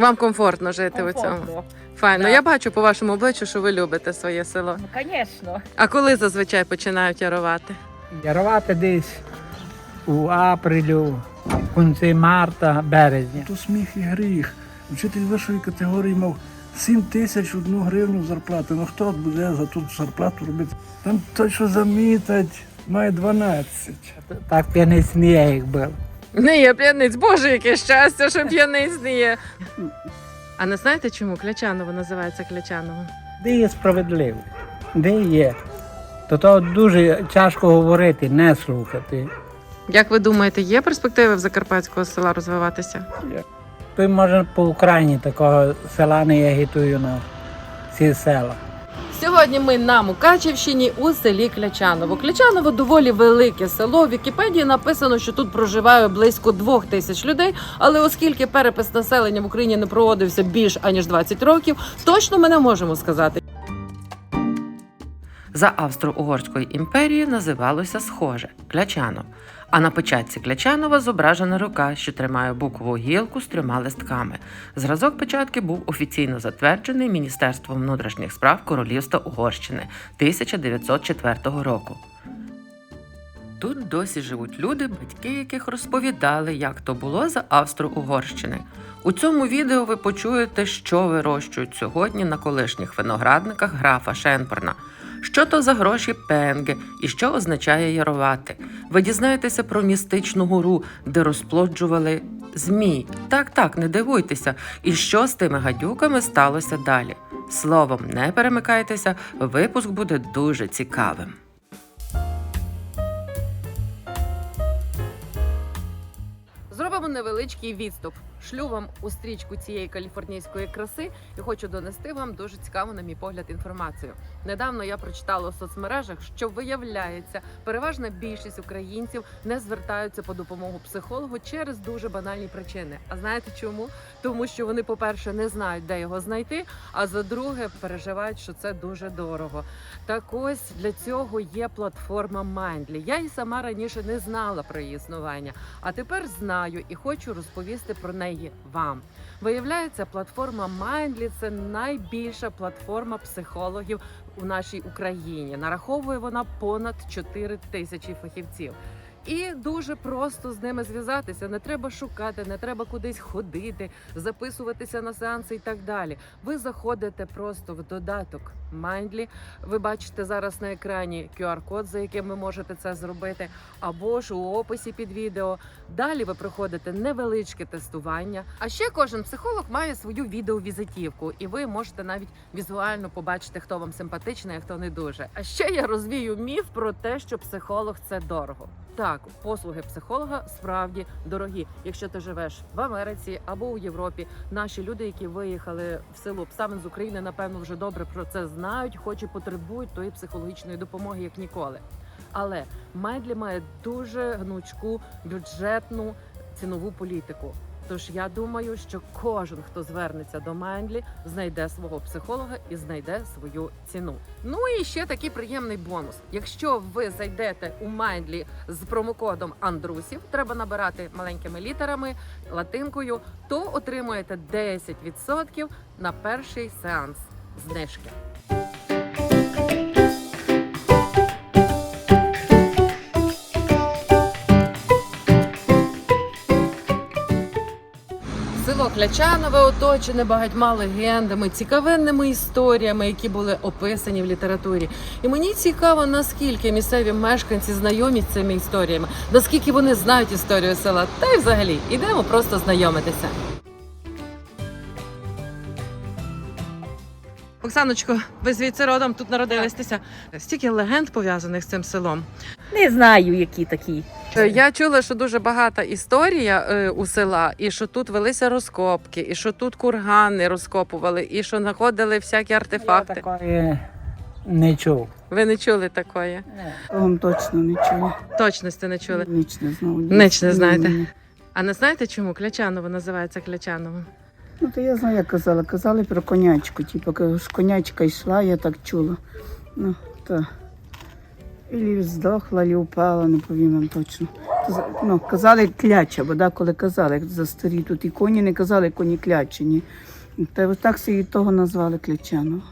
Вам комфортно жити у цьому. Файно. Да. Я бачу по вашому обличчю, що ви любите своє село. Ну, звісно. А коли зазвичай починають ярувати? Ярувати десь у апрелю, в кінці марта, березня. То сміх і гріх. Вчитель вищої категорії мав 7 тисяч одну гривню зарплати. Ну хто буде за ту зарплату робити? Там той, що замітать, має 12. Так п'яниць не є, як був. Не є п'яниць, боже, яке щастя, що п'яниць не є. А не знаєте, чому Клячаново називається Клячаново? Де є справедливість? Де є? То то дуже тяжко говорити, не слухати. Як ви думаєте, є перспективи в закарпатського села розвиватися? То може по Україні такого села не є гітую на ці села. Сьогодні ми на Мукачівщині у селі Клячаново. Клячаново доволі велике село. В Вікіпедії написано, що тут проживає близько двох тисяч людей. Але оскільки перепис населення в Україні не проводився більш аніж 20 років, точно ми не можемо сказати. За Австро-Угорської імперії називалося схоже Клячанов. А на печатці Клячанова зображена рука, що тримає букову гілку з трьома листками. Зразок печатки був офіційно затверджений Міністерством внутрішніх справ Королівства Угорщини 1904 року. Тут досі живуть люди, батьки яких розповідали, як то було за Австро-Угорщини. У цьому відео ви почуєте, що вирощують сьогодні на колишніх виноградниках графа Шенпорна. Що то за гроші пенги і що означає ярувати? Ви дізнаєтеся про містичну гору, де розплоджували змій. Так, так, не дивуйтеся. І що з тими гадюками сталося далі? Словом, не перемикайтеся, випуск буде дуже цікавим. Зробимо невеличкий відступ. Шлю вам у стрічку цієї каліфорнійської краси і хочу донести вам дуже цікаву, на мій погляд, інформацію. Недавно я прочитала у соцмережах, що виявляється, переважна більшість українців не звертаються по допомогу психологу через дуже банальні причини. А знаєте чому? Тому що вони, по-перше, не знають, де його знайти. А за-друге, переживають, що це дуже дорого. Так ось для цього є платформа Mindly. Я і сама раніше не знала про її існування, а тепер знаю і хочу розповісти про неї вам. Виявляється, платформа Mindly – це найбільша платформа психологів у нашій Україні. Нараховує вона понад 4 тисячі фахівців. І дуже просто з ними зв'язатися. Не треба шукати, не треба кудись ходити, записуватися на сеанси і так далі. Ви заходите просто в додаток Mindly. Ви бачите зараз на екрані QR-код, за яким ви можете це зробити, або ж у описі під відео. Далі ви проходите невеличке тестування. А ще кожен психолог має свою відеовізитівку, і ви можете навіть візуально побачити, хто вам симпатичний, а хто не дуже. А ще я розвію міф про те, що психолог це дорого. Так, послуги психолога справді дорогі. Якщо ти живеш в Америці або у Європі, наші люди, які виїхали в село обставин з України, напевно, вже добре про це знають, хоч і потребують тої психологічної допомоги, як ніколи. Але Медлі має дуже гнучку бюджетну цінову політику. Тож я думаю, що кожен, хто звернеться до Майндлі, знайде свого психолога і знайде свою ціну. Ну і ще такий приємний бонус. Якщо ви зайдете у Майндлі з промокодом Андрусів, треба набирати маленькими літерами латинкою, то отримуєте 10% на перший сеанс знижки. Клячанове оточене багатьма легендами, цікавенними історіями, які були описані в літературі. І мені цікаво, наскільки місцеві мешканці знайомі з цими історіями, наскільки вони знають історію села. Та й взагалі ідемо просто знайомитися. Оксаночко, ви звідси родом тут народилися. Стільки легенд пов'язаних з цим селом. Не знаю, які такі. Е, Я чула, що дуже багата історія е, у села, і що тут велися розкопки, і що тут кургани розкопували, і що знаходили всякі Я артефакти. такої не чув. Ви не чули такої? Вам точно нічого. Точності не чули. Ніч не знав. Ніч не знаєте? Ні. А не знаєте, чому Клячаново називається Клячаново? Ну, то я знаю, як казала. Казали про конячку. Типу, ж конячка йшла, я так чула. Ну, то. Ілі здохла, ілі упала, не повім вам точно. Ну, казали кляча, бо да, коли казали, за старі тут і коні не казали коні клячені. Та так і того назвали клячану.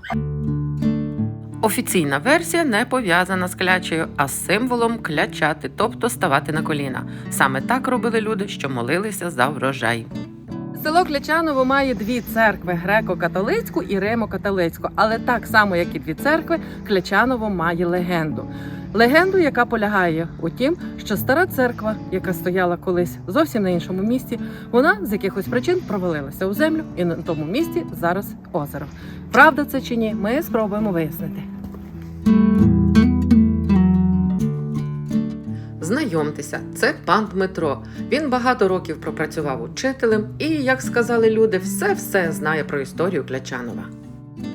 Офіційна версія не пов'язана з клячею, а з символом клячати, тобто ставати на коліна. Саме так робили люди, що молилися за врожай. Село Клячаново має дві церкви: греко-католицьку і римо-католицьку. Але так само, як і дві церкви, Клячаново має легенду. Легенду, яка полягає у тім, що стара церква, яка стояла колись зовсім на іншому місці, вона з якихось причин провалилася у землю, і на тому місці зараз озеро. Правда це чи ні? Ми спробуємо вияснити. Знайомтеся, це пан Дмитро. Він багато років пропрацював учителем і, як сказали люди, все-все знає про історію Клячанова.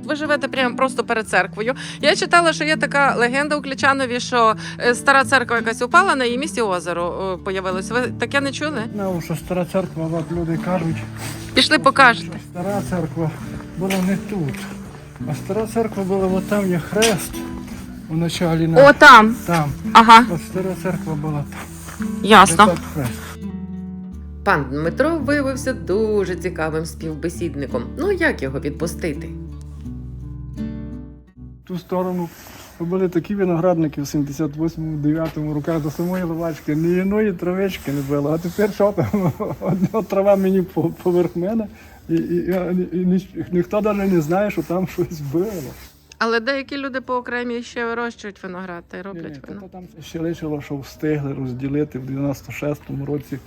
Ви живете прямо просто перед церквою. Я читала, що є така легенда у Клячанові, що е, стара церква якась упала, на її місці озеро е, появилось. Ви таке не чули? Знав, що стара церква, от люди кажуть, Пішли покажете. стара церква була не тут. А стара церква була от там є хрест у началі на О, там. там. Ага, От стара церква була там. ясно. Пан Дмитро виявився дуже цікавим співбесідником. Ну як його відпустити? ту сторону були такі виноградники в 78-9 роках до самої ловачки, ні одної травички не було. А тепер що там? Одна трава мені по- поверх мене, і, і, і, і ні- ніхто навіть не знає, що там щось було. Але деякі люди по окремі ще вирощують виноград та й роблять вино. там ще лишило, що встигли розділити в 96-му році,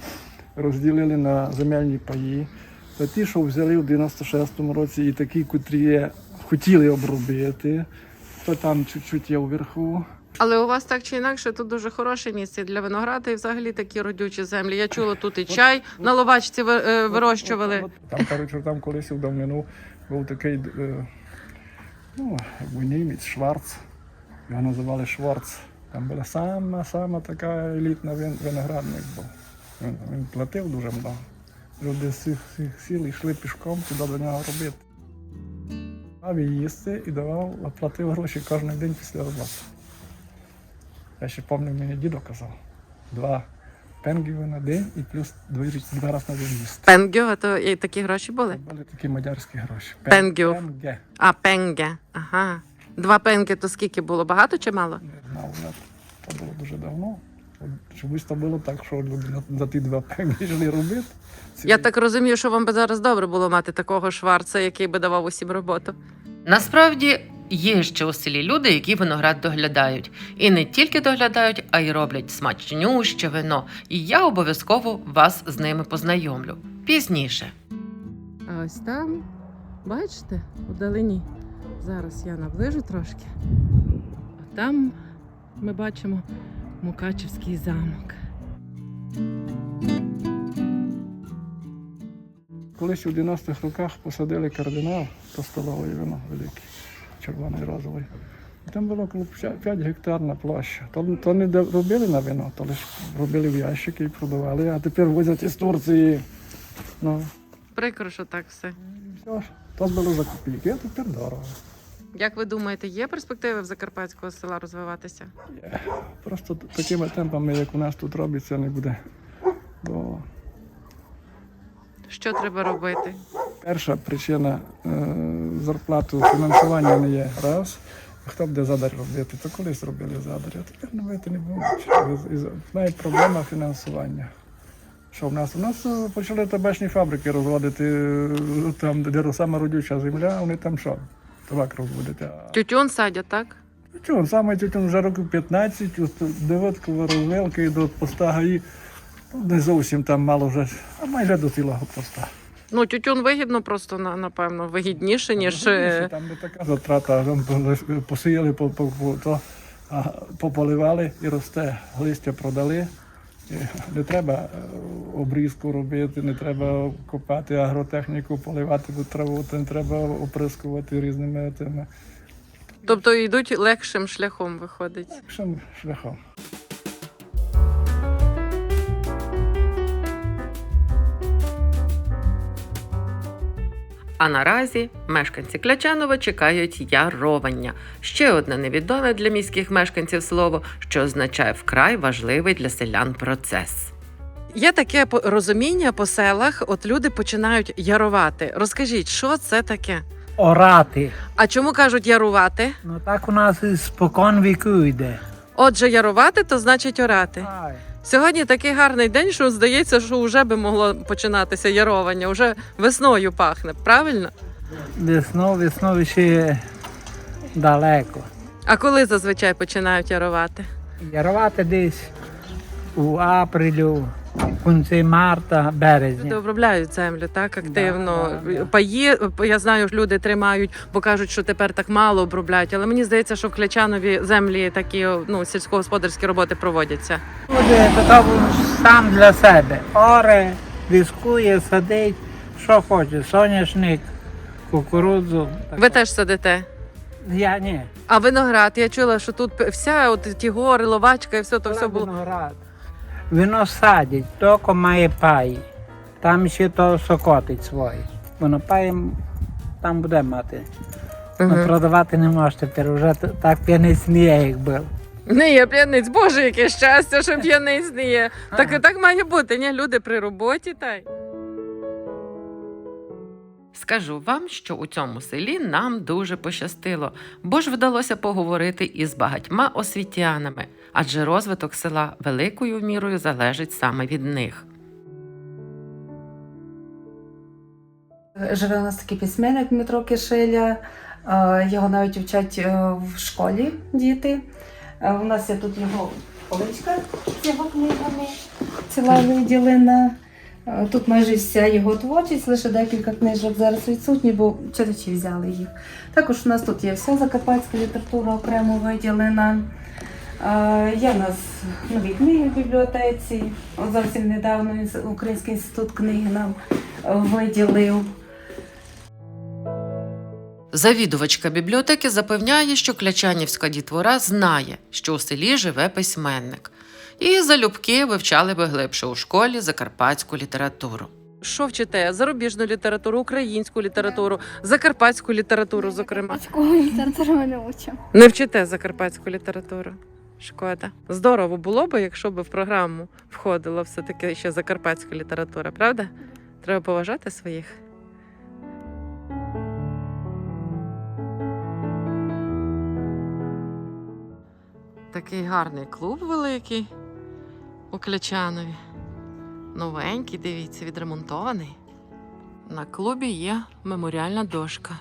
розділили на земельні паї. Та ті, що взяли в 96-му році, і такі, котрі є, хотіли обробити, то там чуть-чуть є вверху. Але у вас так чи інакше тут дуже хороше місце для винограду і взагалі такі родючі землі. Я чула тут і чай на ловачці е, вирощували. Там, коротше, там колись у давнину був такий, е, ну, якби німець, Шварц. Його називали Шварц. Там була сама, сама така елітна виноградник був. Він, він платив дуже много. Люди з цих, цих сіл йшли пішком туди до нього робити. Давав їй їсти і давав, платив гроші кожен день після роботи. Я ще пам'ятаю, мені дідо казав. Два пенгіви на день і плюс два, два рази на день їсти. Пенгю, то і такі гроші були. Були такі мадярські гроші. Пенгю. Пенге. А пенге. Ага. Два пенги то скільки було? Багато чи мало? Не знав, я- це було дуже давно. От Чомусь то було так, що люди на- за ті два пенги йшли робити. Ці- Я так розумію, що вам би зараз добре було мати такого шварца, який би давав усім роботу. Насправді є ще у селі люди, які виноград доглядають. І не тільки доглядають, а й роблять смачнюще вино. І я обов'язково вас з ними познайомлю пізніше. А ось там, бачите, вдалині. Зараз я наближу трошки. А там ми бачимо Мукачівський замок. Колись у 90-х роках посадили кардинал то столовий вино великий, червоний розовий. І Там було коло 5 гектарна площа. То, то не робили на вино, то лише робили в ящики і продавали, а тепер возять із Турції. Ну, Прикро, що так все. все ж. То було за копійки, а тепер дорого. Як ви думаєте, є перспективи в закарпатського села розвиватися? Просто такими темпами, як у нас тут робиться, не буде. Бо Що треба робити? Перша причина е, зарплату фінансування не є раз. Хто буде задар робити, то колись робили задар, а тепер робити не будуть. Навіть проблема фінансування. Що в нас? У нас е, почали табачні фабрики розводити е, там, де саме родюча земля, вони там що? Табак розводять. Тютюн садять, так? Тютюн, саме тютюн вже років 15, от дев'яткова розвилка і до поста ГАІ. Ну, Не зовсім там мало вже, а майже до цілого поста. Ну, тютюн вигідно, просто на- напевно, вигідніше, ніж. Е, Там не така затрата, там посіяли, по, по, по, то, а, пополивали і росте. Листя продали. І Не треба е, обрізку робити, не треба копати агротехніку, поливати ту траву, то не треба оприскувати різними тими Тобто йдуть легшим шляхом, виходить. шляхом. А наразі мешканці Клячанова чекають яровання. Ще одне невідоме для міських мешканців слово, що означає вкрай важливий для селян процес. Є таке по- розуміння по селах, от люди починають ярувати. Розкажіть, що це таке? Орати. А чому кажуть ярувати? Ну так у нас і спокон віку йде. Отже, ярувати то значить орати. Сьогодні такий гарний день, що здається, що вже би могло починатися яровання, вже весною пахне, правильно? Весно, весно ще далеко. А коли зазвичай починають ярувати? Ярувати десь у апрелю, кінці марта, Люди березня. обробляють землю так активно. Да, да, да. Паї, я знаю, люди тримають, бо кажуть, що тепер так мало обробляють. Але мені здається, що в Клячанові землі такі ну, сільськогосподарські роботи проводяться. То сам для себе. Оре, дискує, садить, що хоче, соняшник, кукурудзу. Ви теж садите. Я ні. А виноград, я чула, що тут вся от ті гори, ловачка і все то все було. Виноград. Воно садить, тільки має паї. Там ще то сокотить свої. Воно паї там буде мати. Ну, Мгм. продавати не може тепер, вже т- так п'яниць не є, як був. Не є п'яниць, боже, яке щастя, що п'яниць не є. Так, так має бути, ні, люди при роботі та й. Скажу вам, що у цьому селі нам дуже пощастило, бо ж вдалося поговорити із багатьма освітянами, адже розвиток села великою мірою залежить саме від них. Живе у нас такий письменник Дмитро Кишеля. Його навіть вчать е, в школі діти. Е, У нас є тут його поличка з його книгами, ціла виділена. Е, Тут майже вся його творчість, лише декілька книжок зараз відсутні, бо читачі взяли їх. Також у нас тут є вся закарпатська література окремо виділена. Є у нас нові книги в бібліотеці. Зовсім недавно Український інститут книги нам виділив. Завідувачка бібліотеки запевняє, що Клячанівська дітвора знає, що у селі живе письменник, і залюбки вивчали би глибше у школі закарпатську літературу. Що вчите? Зарубіжну літературу, українську літературу, закарпатську літературу, зокрема. Такого літературу ми не учимо. Не вчите закарпатську літературу. Шкода. Здорово було б, якщо б в програму входила все-таки ще закарпатська література, правда? Треба поважати своїх. Такий гарний клуб великий у Клячанові. Новенький, дивіться, відремонтований. На клубі є меморіальна дошка.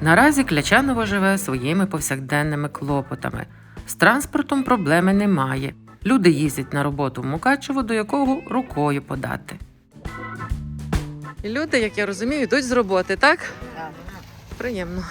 Наразі Клячаново живе своїми повсякденними клопотами. З транспортом проблеми немає. Люди їздять на роботу в Мукачево, до якого рукою подати. Люди, як я розумію, йдуть з роботи, так? Так. Приємно.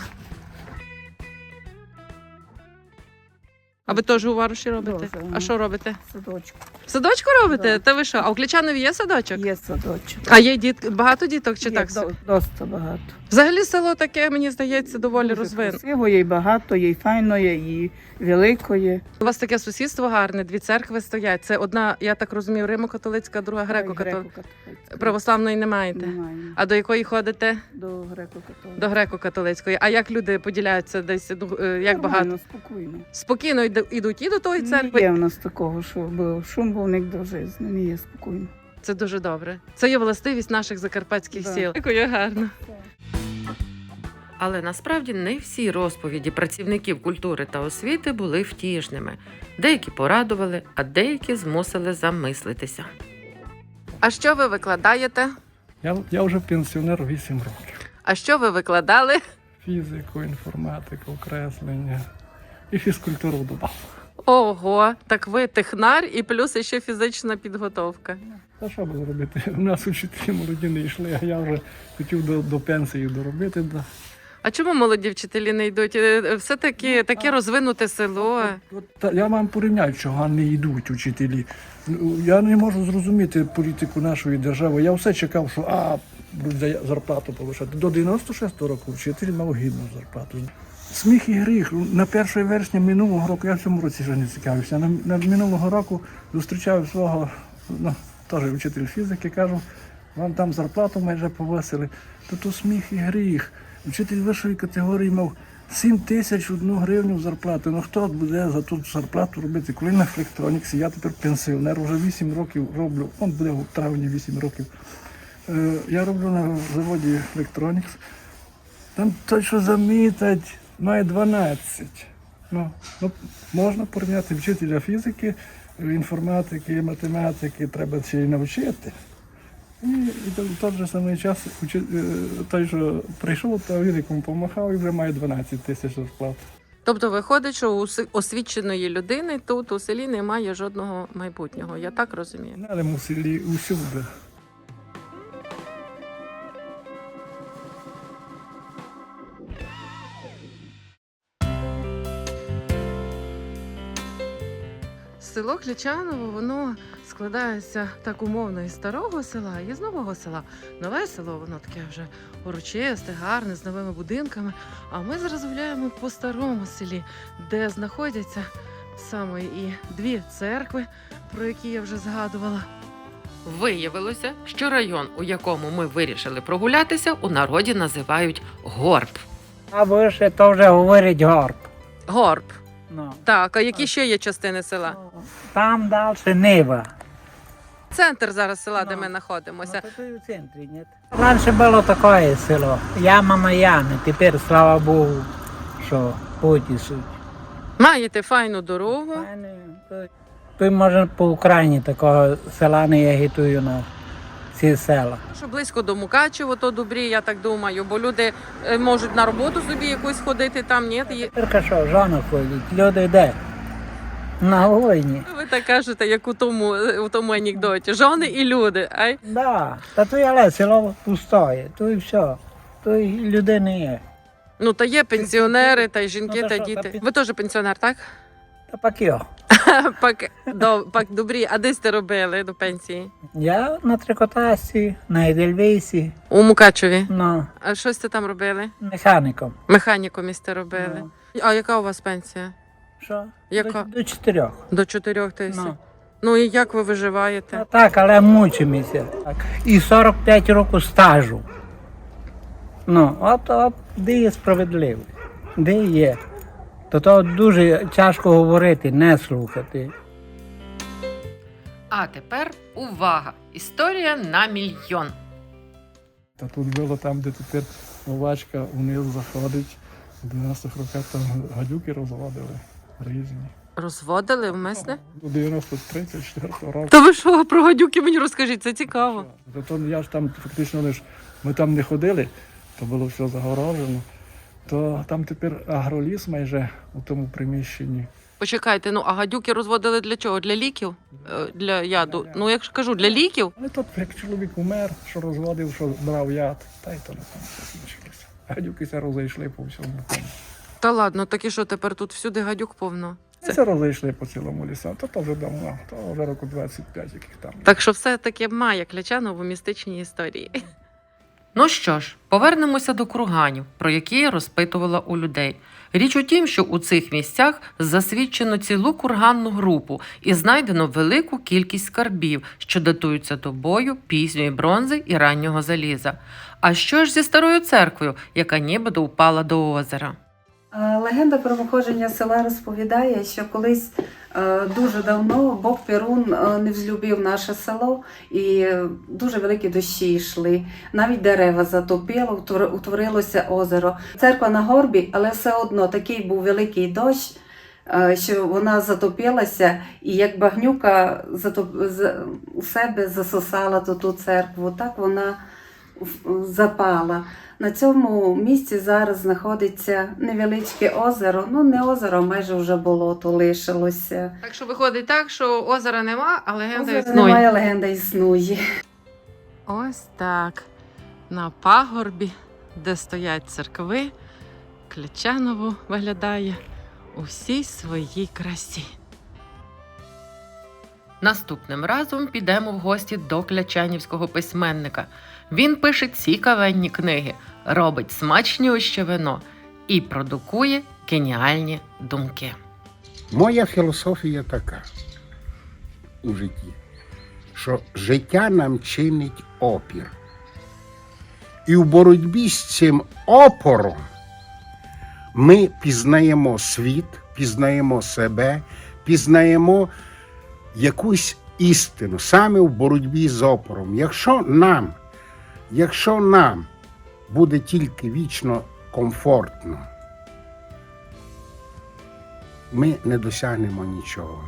А ви теж у варуші робите? Дуже, А що робите? Садочок. В Садочку робите? Да. Та ви що? А у Клячанові є садочок? Є садочок. А є діт... багато діток чи Є так? до- Доста багато. Взагалі село таке, мені здається, доволі розвинене. Красиво, є і багато, є і файно, є і велико є. У вас таке сусідство гарне, дві церкви стоять. Це одна, я так розумію, римо-католицька, друга греко-католицька. Православної не маєте. Немає. А до якої ходите? До греко-католицької. До греко-католицької. А як люди поділяються десь ну, е, як Нормально, багато? спокійно. Спокійно йдуть і до тої Не церкви. є в нас такого, що був шум був не до життя, не є спокійно. Це дуже добре. Це є властивість наших закарпатських Да. сіл. Дякую, гарно. Але насправді не всі розповіді працівників культури та освіти були втішними. Деякі порадували, а деякі змусили замислитися. А що ви викладаєте? Я, я вже пенсіонер 8 років. А що ви викладали? Фізику, інформатику, креслення і фізкультуру додав. Ого, так ви технар і плюс ще фізична підготовка. Та що би зробити? У нас учителі молоді не йшли, а я вже хотів до, до пенсії доробити. Да. А чому молоді вчителі не йдуть? Е, Все таки таке розвинуте село. От, та, я вам порівняю, чого не йдуть учителі. Ну, Я не можу зрозуміти політику нашої держави. Я все чекав, що а, будуть зарплату повишати. До 96 року вчитель мав гідну зарплату. Сміх і гріх. На 1 вересня минулого року, я в цьому році вже не цікавився. На, на минулого року зустрічав свого, ну, теж вчитель фізики, кажу, вам там зарплату майже повисили. То то сміх і гріх. Вчитель вищої категорії мав 7 тисяч одну гривню зарплати. Ну хто буде за ту зарплату робити? Коли на електроніксі, я тепер пенсіонер, вже 8 років роблю, он буде в травні 8 років. Е, я роблю на заводі Electronics. Там той, що замітать, має 12. Ну, ну, можна порівняти вчителя фізики, інформатики, математики, треба ще й навчити. І, і в той же самий час е, той, що прийшов, то він якому помахав і вже має 12 тисяч зарплат. Тобто виходить, що у освіченої людини тут у селі немає жодного майбутнього. Я так розумію. Ну, Але в селі усюди. Село Клячаново, воно складається так умовно із старого села і з нового села. Нове село, воно таке вже урочисте, гарне, з новими будинками. А ми зараз гуляємо по старому селі, де знаходяться саме і дві церкви, про які я вже згадувала. Виявилося, що район, у якому ми вирішили прогулятися, у народі називають Горб. А вище то вже говорить горб. Горб. Ну. Так, а які ще є частини села? Там далі Нива. Центр зараз села, де Ну. ми знаходимося. Ну, то и в центре нет. Раньше было такое село. Яма на яме. Теперь, слава Богу, що путі суть. Маєте файну дорогу. Тут може по Україні такого села не є гітую на ці села. Що близько до Мукачево, то добрі, я так думаю, бо люди е, можуть на роботу собі якусь ходити там, ні? Є- Тільки що, жона ходить, люди де? На війні. Ви так кажете, як у тому, у тому анекдоті. Жони і люди. Ай? Да, та то але село пустоє, то і все. То і людей не є. Ну, та є пенсіонери, та й жінки, Ну, та та що, діти. та Ви теж пенсіонер, так? Та пак йо. Пак, до, пак добрі. А де сте робили до пенсії? Я на трикотасі, на Едельвейсі, У Мукачеві. ну, А що сте там робили? механіком. Механіком сте робили. Ну, А яка у вас пенсія? Що? Яка? До, до чотирьох. До 4 тисяч. Ну. Ну і як ви виживаєте? Та так, але мучимося. Так. І 45 років стажу. Ну, от, от де є справедливість, де є. То то дуже тяжко говорити, не слухати. А тепер увага! Історія на мільйон. Та тут було там, де тепер овачка вниз заходить. У 90-х роках там гадюки розводили різні. Розводили вмисне? До 93-4 року. Та ви що, про гадюки мені розкажіть, це цікаво. Зато я ж там фактично лиш ми там не ходили, то було все загорожено. То там тепер агроліс майже у тому приміщенні. Почекайте, ну а гадюки розводили для чого? Для ліків? Е, Для яду? Ну, як ж кажу, для ліків? Але тут як чоловік умер, що розводив, що брав яд, та й то на тому закінчилося. Гадюки це розійшли по всьому. тому. Та ладно, так і що тепер тут всюди гадюк повно. Це, це розійшли по цілому лісу. То, то вже давно, то вже року 25, яких там. Так що все таки має Клячанову містичні історії. Ну що ж, повернемося до курганів, про які я розпитувала у людей. Річ у тім, що у цих місцях засвідчено цілу курганну групу і знайдено велику кількість скарбів, що датуються добою пізньої бронзи і раннього заліза. А що ж зі старою церквою, яка нібито впала до озера? Е, Легенда про походження села розповідає, що колись е, дуже давно Бог Перун е, не взлюбив наше село, і дуже великі дощі йшли. Навіть дерева затопило, утворилося озеро. Церква на горбі, але все одно такий був великий дощ. Що вона затопилася, і як багнюка у себе засосала ту, церкву, так вона запала. На цьому місці зараз знаходиться невеличке озеро. Ну, не озеро, майже вже болото лишилося. Так що виходить так, що озера нема, а легенда Озера існує. немає, легенда існує. Ось так. На пагорбі, де стоять церкви, Клячаново виглядає у всій своїй красі. Наступним разом підемо в гості до клячанівського письменника. Він пише цікавенні книги, робить смачнюще вино і продукує геніальні думки. Моя філософія така у житті, що життя нам чинить опір. І в боротьбі з цим опором ми пізнаємо світ, пізнаємо себе, пізнаємо якусь істину саме в боротьбі з опором. Якщо нам, якщо нам буде тільки вічно комфортно, ми не досягнемо нічого.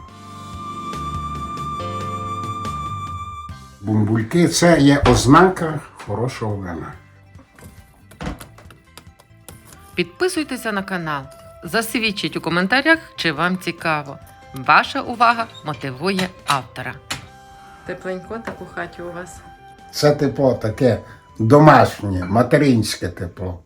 Бумбульки це є ознака хорошого вина. Підписуйтеся на канал, засвідчіть у коментарях, чи вам цікаво. Ваша увага мотивує автора. Тепленько таку хаті у вас. Це тепло таке домашнє, материнське тепло.